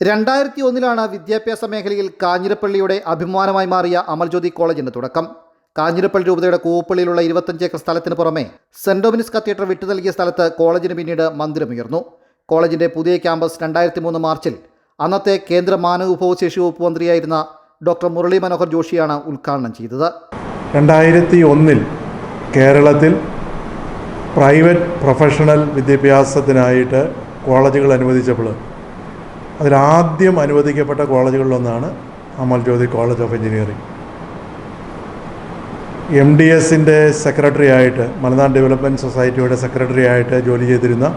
രണ്ടായിരത്തി ഒന്നിലാണ് വിദ്യാഭ്യാസ മേഖലയിൽ കാഞ്ഞിരപ്പള്ളിയുടെ അഭിമാനമായി മാറിയ അമൽജ്യോതി കോളേജിന് തുടക്കം. കാഞ്ഞിരപ്പള്ളി രൂപതയുടെ കൂവപ്പള്ളിയിലുള്ള ഇരുപത്തഞ്ച് ഏക്കർ സ്ഥലത്തിന് പുറമെ സെന്റ് ഡൊമിനിസ് കത്തീഡ്രൽ വിട്ടു നൽകിയ സ്ഥലത്ത് കോളേജിന് പിന്നീട് മന്ദിരമുയർന്നു. കോളേജിന്റെ പുതിയ ക്യാമ്പസ് രണ്ടായിരത്തി മൂന്ന് മാർച്ചിൽ അന്നത്തെ കേന്ദ്ര മാനവ വിഭവശേഷി വകുപ്പ് മന്ത്രിയായിരുന്ന ഡോക്ടർ മുരളി മനോഹർ ജോഷിയാണ് ഉദ്ഘാടനം ചെയ്തത്. രണ്ടായിരത്തി ഒന്നിൽ കേരളത്തിൽ പ്രൈവറ്റ് പ്രൊഫഷണൽ വിദ്യാഭ്യാസത്തിനായിട്ട് കോളേജുകൾ അനുവദിച്ചപ്പോൾ അതിലാദ്യം അനുവദിക്കപ്പെട്ട കോളേജുകളിലൊന്നാണ് Amal Jyothi college of engineering M D എസിന്റെ സെക്രട്ടറി ആയിട്ട് മലനാട് ഡെവലപ്മെന്റ് സൊസൈറ്റിയുടെ സെക്രട്ടറി ആയിട്ട് ജോലി ചെയ്തിരുന്ന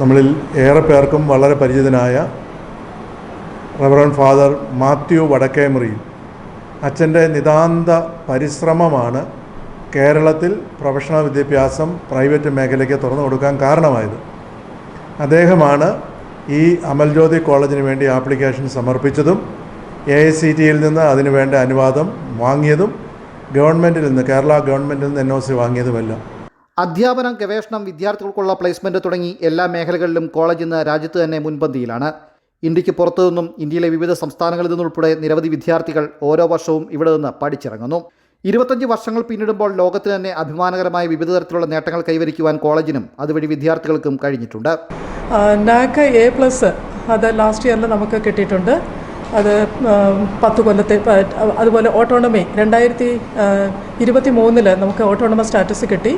നമ്മളിൽ ഏറെ പേർക്കും വളരെ പരിചിതനായ റവറൻ ഫാദർ മാത്യു വടക്കേമുറി. അച്ഛന്റെ നിതാന്ത പരിശ്രമമാണ് കേരളത്തിൽ പ്രൊഫഷണൽ വിദ്യാഭ്യാസം പ്രൈവറ്റ് മേഖലയ്ക്ക് തുറന്നു കൊടുക്കാൻ കാരണമായത്. അദ്ദേഹമാണ് ഈ അമൽജ്യോതി കോളേജിന് വേണ്ടി ആപ്ലിക്കേഷൻ സമർപ്പിച്ചതും എ ഐ സി ടിയിൽ നിന്ന് അതിനു വേണ്ട അനുവാദം വാങ്ങിയതും ഗവൺമെന്റിൽ നിന്ന് കേരള ഗവൺമെന്റിൽ നിന്ന് എൻ ഒ സി വാങ്ങിയതുമെല്ലാം. അധ്യാപനം ഗവേഷണം വിദ്യാർത്ഥികൾക്കുള്ള പ്ലേസ്മെന്റ് തുടങ്ങി എല്ലാ മേഖലകളിലും കോളേജ് ഇന്ന് രാജ്യത്ത് തന്നെ മുൻപന്തിയിലാണ്. ഇന്ത്യയ്ക്ക് പുറത്തു നിന്നും ഇന്ത്യയിലെ വിവിധ സംസ്ഥാനങ്ങളിൽ നിന്നുൾപ്പെടെ നിരവധി വിദ്യാർത്ഥികൾ ഓരോ വർഷവും ഇവിടെ നിന്ന് പഠിച്ചിറങ്ങുന്നു. ഇരുപത്തഞ്ച് വർഷങ്ങൾ പിന്നിടുമ്പോൾ ലോകത്തിന് തന്നെ അഭിമാനകരമായ വിവിധ തരത്തിലുള്ള നേട്ടങ്ങൾ കൈവരിക്കുവാൻ കോളേജിനും അതുവഴി വിദ്യാർത്ഥികൾക്കും കഴിഞ്ഞിട്ടുണ്ട്. നാക്ക് എ പ്ലസ് അത് ലാസ്റ്റ് ഇയറിൽ നമുക്ക് കിട്ടിയിട്ടുണ്ട്. അത് പത്ത് കൊല്ലത്തെ അതുപോലെ ഓട്ടോണമി രണ്ടായിരത്തി ഇരുപത്തി മൂന്നിൽ നമുക്ക് ഓട്ടോണമസ് സ്റ്റാറ്റസ് കിട്ടി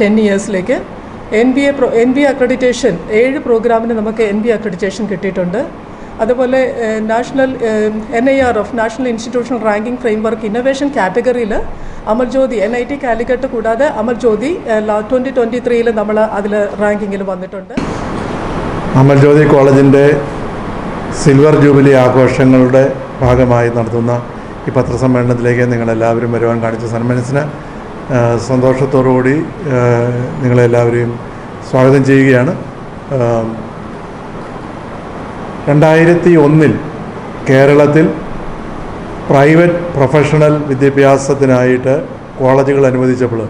ten ഇയേഴ്സിലേക്ക് N B A pro N B accreditation ഏഴ് പ്രോഗ്രാമിന് നമുക്ക് എൻ ബി അക്രഡിറ്റേഷൻ കിട്ടിയിട്ടുണ്ട്. അതുപോലെ national N I R F national institutional ranking framework innovation കാറ്റഗറിയിൽ Amal Jyothi N I T Calicut കൂടാതെ അമൽ ജ്യോതി ട്വന്റി ട്വന്റി ത്രീയിൽ നമ്മൾ അതിൽ റാങ്കിങ്ങിൽ വന്നിട്ടുണ്ട്. അമൽ ജ്യോതി കോളേജിന്റെ സിൽവർ ജൂബിലി ആഘോഷങ്ങളുടെ ഭാഗമായി നടത്തുന്ന ഈ പത്രസമ്മേളനത്തിലേക്ക് നിങ്ങളെല്ലാവരും വരുവാൻ കാണിച്ച സന്മനസ്സിന് സന്തോഷത്തോടുകൂടി നിങ്ങളെല്ലാവരെയും സ്വാഗതം ചെയ്യുകയാണ്. രണ്ടായിരത്തി ഒന്നിൽ കേരളത്തിൽ പ്രൈവറ്റ് പ്രൊഫഷണൽ വിദ്യാഭ്യാസത്തിനായിട്ട് കോളേജുകൾ അനുവദിച്ചപ്പോൾ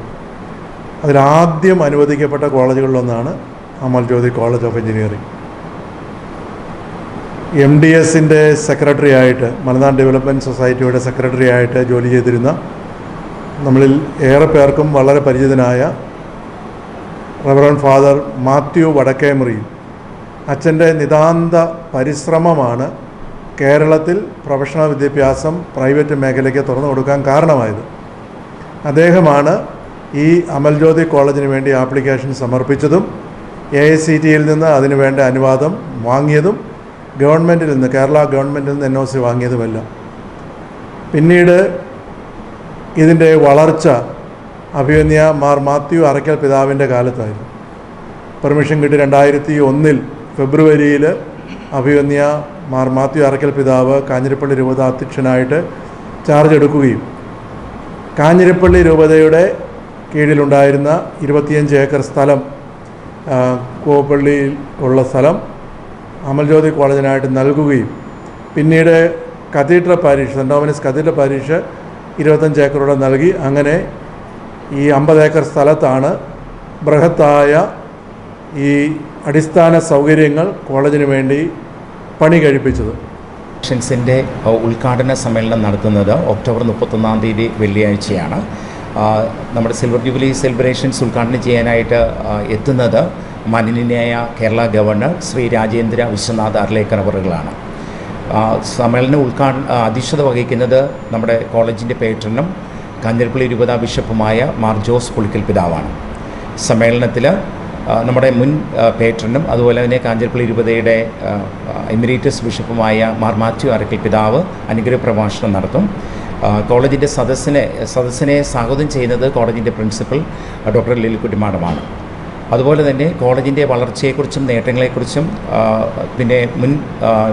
അതിലാദ്യം അനുവദിക്കപ്പെട്ട കോളേജുകളിലൊന്നാണ് Amal Jyothi college of engineering M D എസിന്റെ സെക്രട്ടറി ആയിട്ട് മലനാട് ഡെവലപ്മെന്റ് സൊസൈറ്റിയുടെ സെക്രട്ടറി ആയിട്ട് ജോലി ചെയ്തിരുന്ന നമ്മളിൽ ഏറെ പേർക്കും വളരെ പരിചിതനായ റവറൻ ഫാദർ മാത്യു വടക്കേമുറി അച്ഛന്റെ നിതാന്ത പരിശ്രമമാണ് കേരളത്തിൽ പ്രൊഫഷണൽ വിദ്യാഭ്യാസം പ്രൈവറ്റ് മേഖലയ്ക്ക് തുറന്നു കൊടുക്കാൻ കാരണമായത്. അദ്ദേഹമാണ് ഈ അമൽജ്യോതി കോളേജിന് വേണ്ടി ആപ്ലിക്കേഷൻ സമർപ്പിച്ചതും എ ഐ സി ടിയിൽ നിന്ന് അതിനു വേണ്ട അനുവാദം വാങ്ങിയതും ഗവൺമെന്റിൽ നിന്ന് കേരള ഗവൺമെന്റിൽ നിന്ന് എൻ ഒ സി വാങ്ങിയതുമല്ല. പിന്നീട് ഇതിന്റെ വളർച്ച അഭിമന്യ മാർ മാത്യു അറയ്ക്കൽ പിതാവിന്റെ കാലത്തായിരുന്നു. പെർമിഷൻ കിട്ടി രണ്ടായിരത്തി ഒന്നിൽ ഫെബ്രുവരിയിൽ അഭിമന്യ മാർ മാത്യു അറയ്ക്കൽ പിതാവ് കാഞ്ഞിരപ്പള്ളി രൂപത അധ്യക്ഷനായിട്ട് ചാർജ് എടുക്കുകയും കാഞ്ഞിരപ്പള്ളി രൂപതയുടെ കീഴിലുണ്ടായിരുന്ന ഇരുപത്തിയഞ്ച് ഏക്കർ സ്ഥലം കൂവപ്പള്ളിയിൽ ഉള്ള സ്ഥലം അമൽജ്യോതി കോളേജിനായിട്ട് നൽകുകയും പിന്നീട് cathedral parish saint Dominic's parish ഇരുപത്തഞ്ച് ഏക്കറോടെ നൽകി. അങ്ങനെ ഈ അമ്പത് ഏക്കർ സ്ഥലത്താണ് ബൃഹത്തായ ഈ അടിസ്ഥാന സൗകര്യങ്ങൾ കോളേജിന് വേണ്ടി പണി കഴിപ്പിച്ചത്. ഷൻസിന്റെ ഉദ്ഘാടന സമ്മേളനം നടത്തുന്നത് ഒക്ടോബർ മുപ്പത്തൊന്നാം തീയതി വെള്ളിയാഴ്ചയാണ്. നമ്മുടെ സിൽവർ ജൂബിലി സെലിബ്രേഷൻസ് ഉദ്ഘാടനം ചെയ്യാനായിട്ട് എത്തുന്നത് മാനനീയനായ കേരള ഗവർണർ ശ്രീ രാജേന്ദ്ര വിശ്വനാഥ് അർലേക്കർ അവറുകളാണ്. സമ്മേളനം ഉദ്ഘാടന അധ്യക്ഷത വഹിക്കുന്നത് നമ്മുടെ കോളേജിന്റെ പേട്രനും കാഞ്ഞിരപ്പള്ളി രൂപതാ ബിഷപ്പുമായ മാർ ജോസ് പുളിക്കൽ പിതാവാണ്. സമ്മേളനത്തിൽ നമ്മുടെ മുൻ പേട്രനും അതുപോലെ തന്നെ കാഞ്ഞിരപ്പള്ളി രൂപതയുടെ എമിറേറ്റസ് ബിഷപ്പുമായ മാർ മാത്യു അറക്കൽ പിതാവ് അനുഗ്രഹ പ്രഭാഷണം നടത്തും. കോളേജിന്റെ സദസ്സിനെ സദസ്സിനെ സ്വാഗതം ചെയ്യുന്നത് കോളേജിന്റെ പ്രിൻസിപ്പൽ ഡോക്ടർ ലിലിക്കുട്ടി മാഡമാണ്. അതുപോലെ തന്നെ കോളേജിന്റെ വളർച്ചയെക്കുറിച്ചും നേട്ടങ്ങളെക്കുറിച്ചും പിന്നെ മുൻ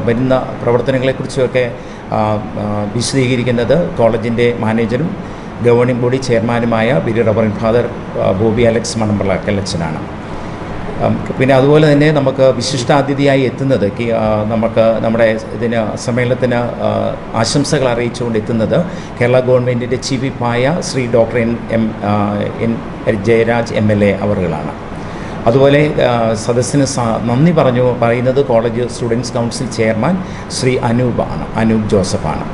വരുന്ന പ്രവർത്തനങ്ങളെക്കുറിച്ചുമൊക്കെ വിശദീകരിക്കുന്നത് കോളേജിന്റെ മാനേജറും ഗവേണിംഗ് ബോഡി ചെയർമാനുമായ ബിരി റബറിൻ ഫാദർ ബോബി അലക്സ് മണമ്പള കല്ലച്ചനാണ്. പിന്നെ അതുപോലെ തന്നെ നമുക്ക് വിശിഷ്ടാതിഥിയായി എത്തുന്നത് നമുക്ക് നമ്മുടെ ഇതിന് സമ്മേളനത്തിന് ആശംസകൾ അറിയിച്ചുകൊണ്ട് എത്തുന്നത് കേരള ഗവൺമെന്റിന്റെ chief വിപ്പായ Shri doctor N M N Jayaraj M L A അവറുകളാണ് അതുപോലെ സദസ്സിന് നന്ദി പറഞ്ഞു പറയുന്നത് college students council chairman Shri അനൂപാണ് Anoop ജോസഫാണ്.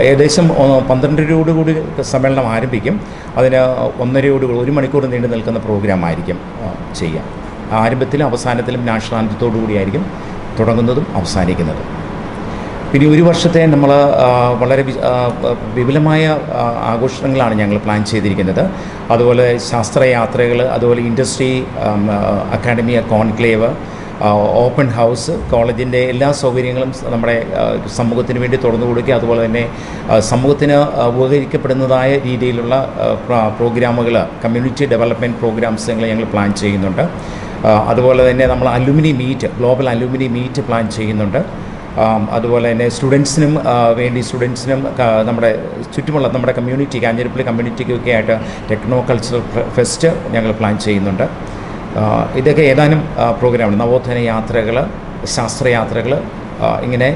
ഏകദേശം പന്ത്രണ്ടരയോടുകൂടി സമ്മേളനം ആരംഭിക്കും. അതിന് ഒന്നരയോടുകൂടി ഒരു മണിക്കൂർ നീണ്ടു നിൽക്കുന്ന പ്രോഗ്രാം ആയിരിക്കും ആ, ചെയ്യുക ആരംഭത്തിലും അവസാനത്തിലും നാഷണൽ കൂടിയായിരിക്കും തുടങ്ങുന്നതും അവസാനിക്കുന്നതും. പിന്നെ ഒരു വർഷത്തെ നമ്മൾ വളരെ വിപുലമായ ആഘോഷങ്ങളാണ് ഞങ്ങൾ പ്ലാൻ ചെയ്തിരിക്കുന്നത്. അതുപോലെ ശാസ്ത്രയാത്രകൾ അതുപോലെ industry academy conclave open house കോളേജിന്റെ എല്ലാ സൗകര്യങ്ങളും നമ്മുടെ സമൂഹത്തിന് വേണ്ടി തുറന്നു കൊടുക്കുക അതുപോലെ തന്നെ സമൂഹത്തിന് ഉപകരിക്കപ്പെടുന്നതായ രീതിയിലുള്ള പ്രോഗ്രാമുകൾ കമ്മ്യൂണിറ്റി ഡെവലപ്മെന്റ് പ്രോഗ്രാംസ് ഞങ്ങൾ പ്ലാൻ ചെയ്യുന്നുണ്ട്. അതുപോലെ തന്നെ നമ്മൾ alumni meet global alumni meet plan ചെയ്യുന്നുണ്ട്. അതുപോലെ തന്നെ സ്റ്റുഡൻസിനും വേണ്ടി സ്റ്റുഡൻസിനും നമ്മുടെ ചുറ്റുമുള്ള നമ്മുടെ കമ്മ്യൂണിറ്റി കാഞ്ഞിരപ്പള്ളി കമ്മ്യൂണിറ്റിക്കൊക്കെ ആയിട്ട് ടെക്നോ കൾച്ചറൽ ഫെസ്റ്റ് ഞങ്ങൾ പ്ലാൻ ചെയ്യുന്നുണ്ട്. ഇതൊക്കെ ഏതാനും പ്രോഗ്രാമാണ് നവോത്ഥാന യാത്രകൾ ശാസ്ത്രയാത്രകൾ ഇങ്ങനെ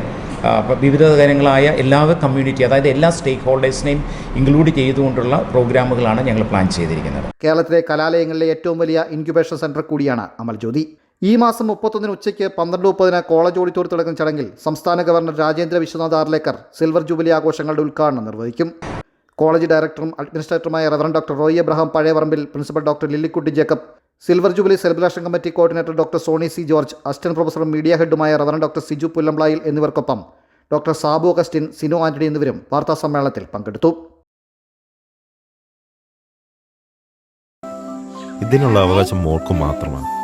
വിവിധ തരങ്ങളായ എല്ലാ കമ്മ്യൂണിറ്റി അതായത് എല്ലാ സ്റ്റേക്ക് ഹോൾഡേഴ്സിനെയും ഇൻക്ലൂഡ് ചെയ്തുകൊണ്ടുള്ള പ്രോഗ്രാമുകളാണ് ഞങ്ങൾ പ്ലാൻ ചെയ്തിരിക്കുന്നത്. കേരളത്തിലെ കലാലയങ്ങളിലെ ഏറ്റവും വലിയ ഇൻക്യുബേഷൻ സെന്റർ കൂടിയാണ് അമൽ ജ്യോതി ഈ മാസം മുപ്പത്തൊന്നിന് ഉച്ചയ്ക്ക് പന്ത്രണ്ട് മുപ്പതിന് കോളേജ് ഓഡിറ്റോറിയത്തിൽ നടക്കുന്ന ചടങ്ങിൽ സംസ്ഥാന governor Rajendra Vishwanath Arlekar silver jubilee ആഘോഷങ്ങളുടെ ഉദ്ഘാടനം നിർവഹിക്കും. കോളേജ് ഡയറക്ടറും അഡ്മിനിസ്ട്രേറ്ററുമായ reverend doctor Roy Abraham Pazhayaparambil principal doctor Lillykutty Jacob silver jubilee celebration committee coordinator doctor Sony C George assistant പ്രൊഫസറും media ഹെഡുമായ റവറൻ ഡോക്ടർ സിജു പുല്ലംപ്ലായിൽ എന്നിവർക്കൊപ്പം ഡോക്ടർ സാബു അഗസ്റ്റിൻ സിനു ആന്റണി എന്നിവരും വാർത്താ സമ്മേളനത്തിൽ പങ്കെടുത്തു. ഇതിനുള്ള അവകാശം മോൾക്ക് മാത്രമാണ്.